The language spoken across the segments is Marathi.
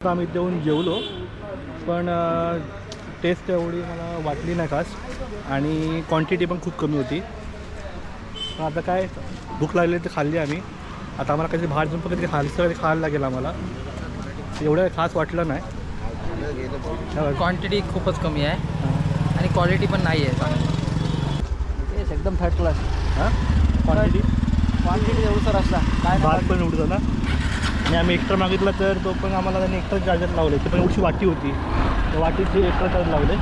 आम्ही येऊन जेवलो. पण टेस्ट एवढी मला वाटली नाही खास. आणि क्वांटिटी पण खूप कमी होती. पण आता काय भूक लागली तर खाल्ली आम्ही. आता आम्हाला काहीतरी बाहेर जाऊन काहीतरी खायला सगळं खायला लागेल आम्हाला. एवढं खास वाटलं नाही. हा. क्वांटिटी खूपच कमी आहे. हां. आणि क्वालिटी पण नाही आहे. एकदम थर्ड क्लास हां? क्वांटिटी क्वांटिटी एवढं असला. काय भात पण एवढं झाला आणि आम्ही एक्स्ट्रा मागितला तर तो पण आम्हाला त्यांनी एक्स्ट्रा चार्जर लावले. ते पण एवढी वाटी होती. त्या वाटीचे एक्स्ट्रा चार्ज लावले.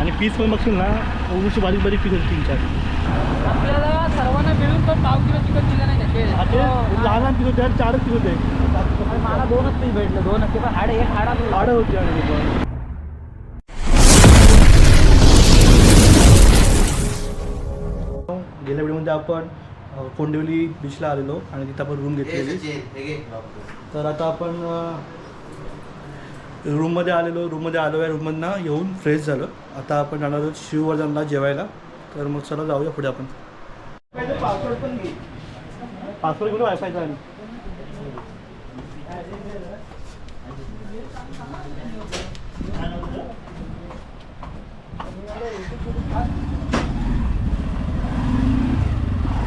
आणि पीस पण बघशील ना एवढीशी बारीक बारीक पीस होती तीन चार. आपल्याला सर्वांना मिळून पण पाव किलो चिकन दिलं नाही का आता ते लहान लहान पीस होते आणि चारच पीस होते. मला दोनच पीस भेटलं दोन ते पण हाड एक हाडा झाडं होती आणि गेल्या वेळेमध्ये आपण कोंडिवली बीचला आलेलो आणि तिथं आपण रूम घेतलेली. तर आता आपण रूममध्ये आलेलो रूममध्ये आलो आहे रूममधनं येऊन फ्रेश झालो. आता आपण जाणार आहोत शिववर्धनला जेवायला. तर मग चला जाऊया पुढे आपण. पासवर्ड घेऊन वायफायचा आणि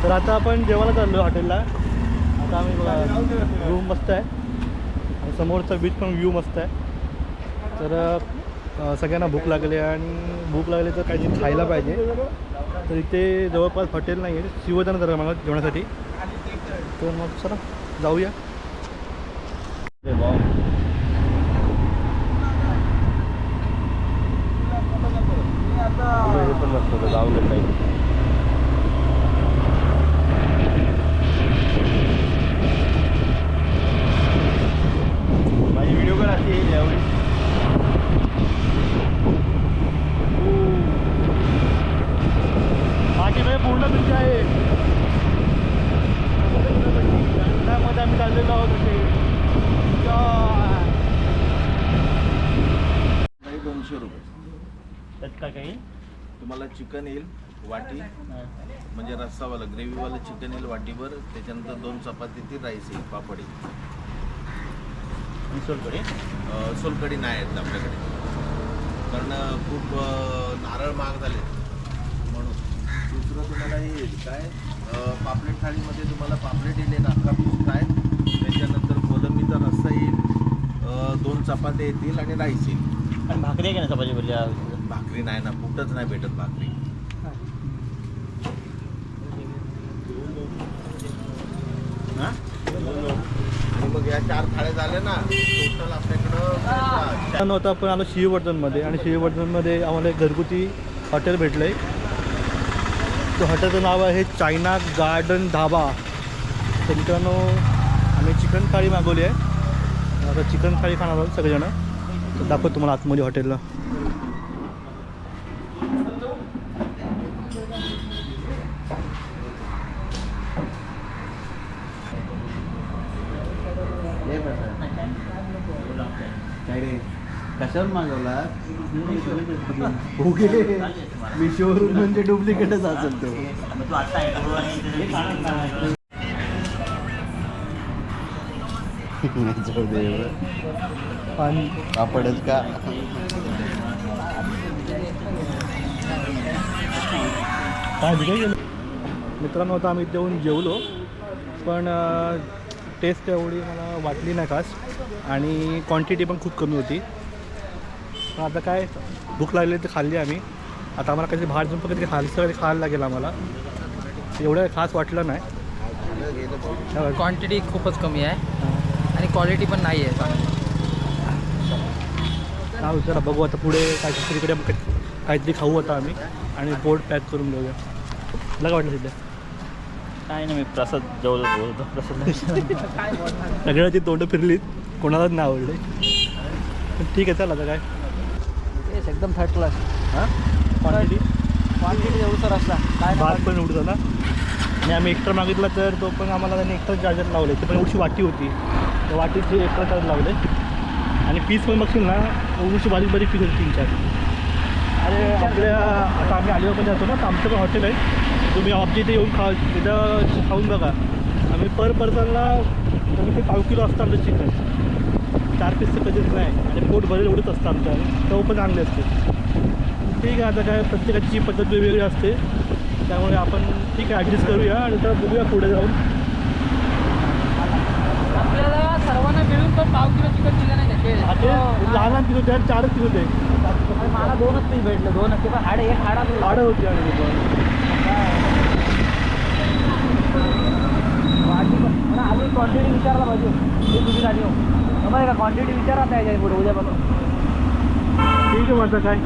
तर आता आपण जेवायला चाललो हॉटेलला. आता आम्ही बघा मस्त आहे. आणि समोरचा बीच पण व्ह्यू मस्त आहे. तर सगळ्यांना भूक लागली आणि भूक लागली तर काहीतरी खायला पाहिजे. तर इथे जवळपास हॉटेल नाही आहे. शिवधन जरा मला जेवणासाठी तर मग चला जाऊया. पण मस्त जाऊन काही माझी व्हिडिओ करा ती यावेळी पाठीमागे पूर्ण बीच आहे दोनशे रुपये. त्यात काय काही तुम्हाला चिकन येईल वाटी. म्हणजे रस्सावाला ग्रेव्हीवालं चिकन येईल वाटीभर. त्याच्यानंतर दोन चपाती ती राईस येईल पापडी. मिसळकडे अं, सोलकढी नाही आहेत आपल्याकडे. कारण अं, खूप अं, नारळ महाग झाले म्हणून. दुसरं तुम्हाला हे येईल. काय? अं, पापलेट थाळीमध्ये तुम्हाला पापलेट येईल एक अख्खा पीस. फ्राय त्याच्यानंतर कोलंबीचा रस्सा येईल अं, दोन चपात्या येतील आणि राईस येईल. आणि भाकरी आहे का नाही चपाती बोलली? भाकरी नाही ना कुठंच नाही भेटत भाकरी. हा? आणि मग या चार थाळ्या झाल्या ना टोटल आपल्याकडं छान होतं आपण आलो शिववर्धनमध्ये. आणि शिववर्धनमध्ये आम्हाला एक घरगुती हॉटेल भेटलं आहे तो हॉटेलचं नाव आहे चायना गार्डन धाबा. तर मित्रांनो आम्ही चिकन थाळी मागवली आहे. आता चिकन थाळी खाणार आहोत सगळेजणं. दाखवतो तुम्हाला आतमध्ये हॉटेलला. कशावर मागवला मिशोवरून म्हणजे डुप्लिकेटच असेल तो. जाऊ दे का काय बिघाई गेलं मित्रांनो आता आम्ही येऊन जेवलो. पण टेस्ट एवढी मला वाटली नाही खास. आणि क्वांटिटी पण खूप कमी होती. पण आता काय भूक लागली तर खाल्ली आम्ही. आता आम्हाला काहीतरी बाहेर जाऊन पण काहीतरी खायला सगळं खायला लागेल आम्हाला. एवढं खास वाटलं नाही. हा. क्वांटिटी खूपच कमी आहे. आणि क्वालिटी पण नाही आहे चांगली. हा चला बघू आता पुढे काय काही- काहीतरी खाऊ आता आम्ही. आणि बोर्ड पॅक करून घेऊया. तुला वाटलं सध्या? काय नाही मी प्रसाद जवळ बोलतो. प्रसाद सगळ्याची तोंड फिरलीत कोणालाच नाही आवडले. पण ठीक आहे चला आता काय. तेच एकदम थर्ड क्लास हां? क्वांटिटी क्वांटिटी एवढं असला. काय भात पण एवढं झाला आणि आम्ही एक्स्ट्रा मागितला तर तो पण आम्हाला त्यांनी एक्स्ट्रा चार्जर लावले. ते पण एवढी वाटी होती. त्या वाटीचे एक्स्ट्रा चार्ज लावले. आणि पीस पण बघशील ना एवढीशी बारीक बारीक पीस होती तीन चार अरे आपल्या आता आम्ही अलिबागमध्ये जातो ना तर आमचं पण हॉटेल आहे. तुम्ही आमच्या इथे येऊन खा तिथं खाऊन बघा. आम्ही पर पर्सनला कमी ते पाव किलो असतं आमचं चिकन चार पीस तर कधीच नाही. आणि पोट भरेल एवढंच असतं आमच्या चव पण चांगली असते. ठीक आहे आता काय प्रत्येकाची पद्धत वेगवेगळी असते. त्यामुळे आपण ठीक आहे ॲडजस्ट करूया आणि तर बघूया पुढे जाऊन. आपल्याला मिळून पण पाव किलो चिकन दिलं नाही त्याचे आता लहान किलो त्या चारच किलो ते मला दोनच पीस भेटलं दोन ते पण हाडे एक हाडा. वाढ होती आणि आधी क्वांटिटी विचारायला पाहिजे. ते तुम्ही आधी हो? बघा का क्वांटिटी विचारा याच्यापुढे उद्यापासून. ठीक आहे माझं काय?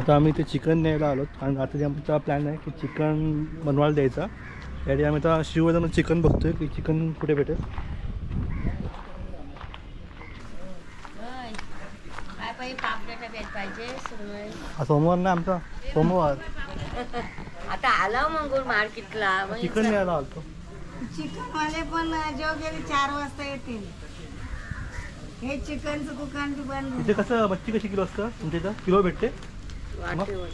आता आम्ही ते चिकन न्यायला आलो. आणि आता आमचा प्लॅन आहे की चिकन बनवायला द्यायचा. यासाठी आम्ही आता शिवजण चिकन बघतोय की चिकन कुठे भेटेल होय. पाहिजे सुरमई. हा सोमवार नाही आमचा? सोमवार. आता आला मंगूर मार्केटला. मग चिकन न्यायला आलतो. चिकनवाले पण जेव गेले चार वाजता येतील. हे चिकनचं दुकान बी बंद इथे कसं मच्छी कशी किलो असतं? तुमच्या इथं? किलो भेटते? वाटेवर.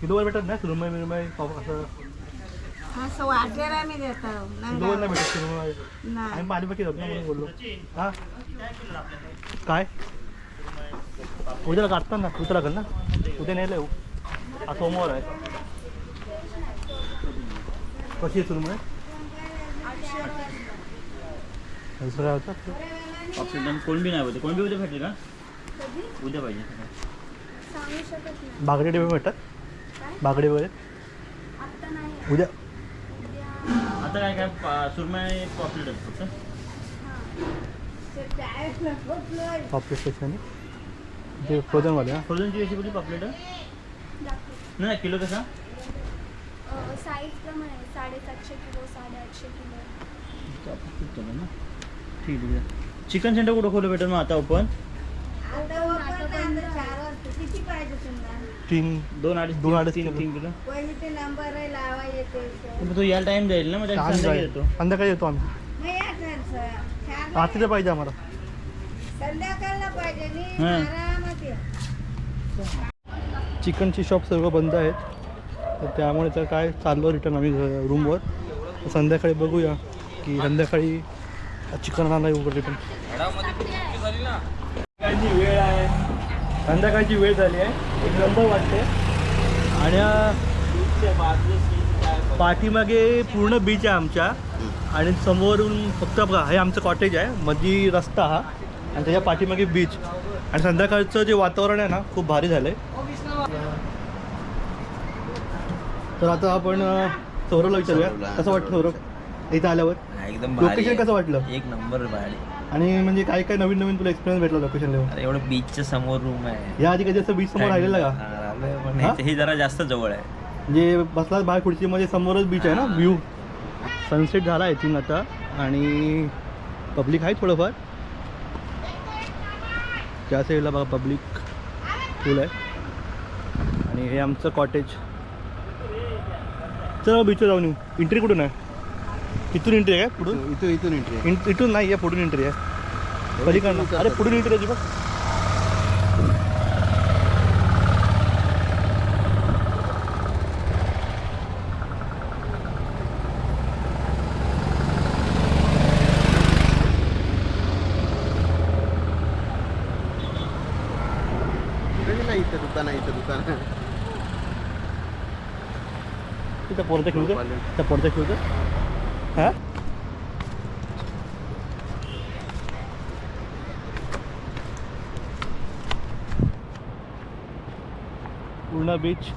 किलोवर भेटत नाही सुरमई मिरमई पाव असं असं वाटेर आम्ही देतो. किलोवर नाही भेटत सुरमई. नाही. आम्ही पाणीपट्टी जातो ना म्हणून बोललो. हां? काय? उद्याला काढतात ना उद्या लागेल ना? उद्या न्यायला येऊ हा सोमवार आहे. कशी आहे सुरमई? दुसरं होतं? ऑप्शन कोणबी नाही होते कोणबी उद्या भेटते का उद्या पाहिजे. बागडे डबे भेटतात? बागडे वगैरे? उद्या. आता काय काय सुरमई पॉपलेट आहे फक्त पॉपलेट स्पेशल ते फ्रोझनवाले हां? फ्रोझनची कशी बोलली पॉपलेट नाही किलो कसा? साईज प्रमाणे साडेसातशे किलो साडेआठशे किलो. ना? ठीक आहे. चिकन सेंटर कुठं खोलं भेटेल मग आता ओपन आता open आहे, आता चार वाजता किती पाहिजे तुम्हाला तीन दोन अडीच दोन अडीच तीन किलो. तीन किलो. मग तो यायला टाइम जाईल ना मग आम्ही संध्याकाळी. येतो. संध्याकाळी येतो आम्ही. रात्रीचं पाहिजे आम्हाला. संध्याकाळला पाहिजे हां. चिकनची शॉप सर्व बंद आहेत. तर त्यामुळे तर काय चाललो रिटर्न आम्ही रूमवर संध्याकाळी बघूया की संध्याकाळी चिकन आणा नाही उघड रिटर्न वेळ आहे संध्याकाळची वेळ झाली आहे. एक नंबर वाटते. आणि पाठीमागे पूर्ण बीच आहे आमच्या. आणि समोरून फक्त बघा हे आमचं कॉटेज आहे. मधी रस्ता हा. आणि त्याच्या पाठीमागे बीच आणि संध्याकाळचं जे वातावरण आहे ना खूप भारी झालं आहे तर आता आपण अं, सौरभला विचारूया. कसं वाटतं सौरभ? इथं आल्यावर? एकदम लोकेशन. कसं वाटलं? एक नंबर भारी. आणि म्हणजे काय काय नवीन नवीन तुला एक्सपिरियन्स भेटला लोकेशन लेवल एवढं बीचच्या समोर रूम आहे. या आधी कधी असं बीच समोर राहिलेलं का? हा, जरा जास्त जवळ आहे. म्हणजे बसलाच बाहेर खुर्चीमध्ये समोरच बीच आहे ना व्ह्यू सनसेट झाला आय थिंक आता. आणि पब्लिक आहे थोडंफार. त्या साईडला बघा पब्लिक फुल आहे. आणि हे आमचं कॉटेज चला बीचवर जाऊन येऊ. एंट्री कुठून आहे? इथून एंट्री आहे पुढून? इथून इथून एंट्री इथून नाही आहे पुढून एंट्री आहे. पलीकडनं. अरे पुढून एंट्री आहे बघ नाही इथं दुकान. तिथं पोरचं हां? पूर्ण बीच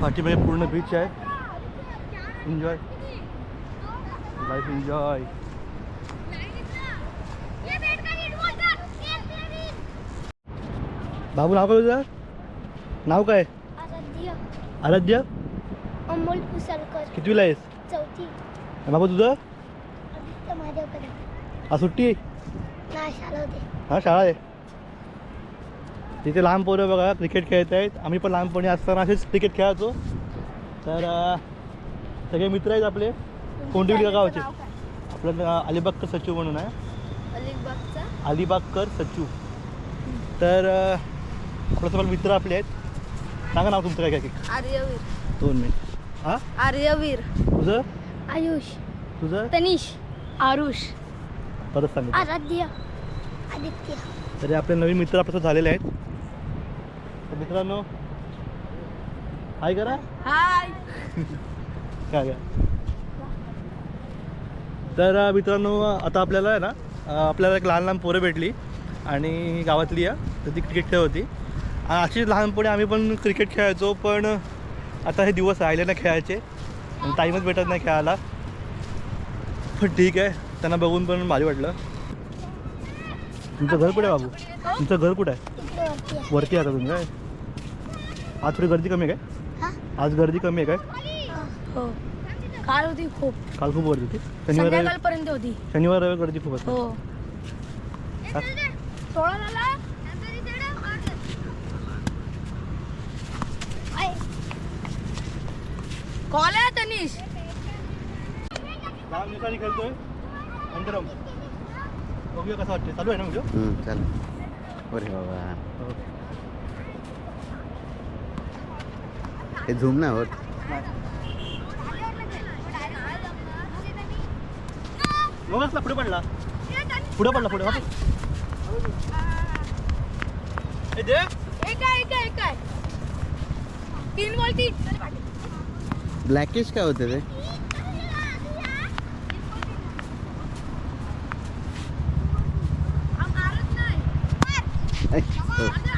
पाठीमागे पूर्ण बीच आहे. एन्जॉय लाईफ एन्जॉय बाबू नाव काय तुझं? नाव काय? आराध्य. आराध्य? अमोल पुसलकर. कितवीला आहेस? चौथी. बाबा तुझं? आदित्य महादेव कदम आज सुट्टी? आहे नाही शाळा होते. हा शाळा आहे. तिथे लहान पोरं बघा क्रिकेट खेळत आहेत. आम्ही पण लहानपणी असताना असेच क्रिकेट खेळायचो. तर अं, सगळे मित्र आहेत आपले. कोंडिवली गावाचे. आपलं अं, अलिबागकर सचिव म्हणून आहे. अलिबागचा? अलिबागकर सचिव तर अं, आपल्यासोबत मित्र आपले आहेत. सांगा नाव तुमचं काय काय आर्यवीर. दोन मिनिट. हा? आर्यवीर. तुझं? आयुष. तुझं? तनिष. आरुष. परत सांगितलं. आराध्य. आदित्य. तरी आपले नवीन मित्र आपल्यासोबत झालेले आहेत. तर मित्रांनो हाय करा. हाय. काय काय? तर अ, मित्रांनो आता आपल्याला आहे ना अ, आपल्याला एक लहान लहान पोरं भेटली. आणि गावातली आहे. तर ती क्रिकेट खेळत होती. आणि अशीच लहानपणी आम्ही पण क्रिकेट खेळायचो पण आता हे दिवस राहिले ना खेळायचे. आणि टाईमच भेटत नाही खेळायला. पण ठीक आहे त्यांना बघून पण भारी वाटलं. तुमचं घर कुठे आहे बाबू? तुमचं घर कुठं आहे? वरती आहे. आता तुम्ही काय? आज थोडी गर्दी कमी आहे? काय? आज गर्दी कमी आहे काय? हो. काल होती खूप. काल खूप गर्दी होती. शनिवार होती. शनिवार रविवार गर्दी खूप असते हो हा? सोळा झाला कॉल आहे तनिष. दहा दिवसांनी खेळतोय. अंतरम. बघूया कसं वाटते चालू आहे ना म्हणजे? चल अरे बाबा. हे झूम नाही होत. ना पुढे पडला. पुढे पडला पुढे. ए दे एक आहे एक आहे एक. आहे तीन बॉल तीन ब्लॅकिश काय होते ते हो.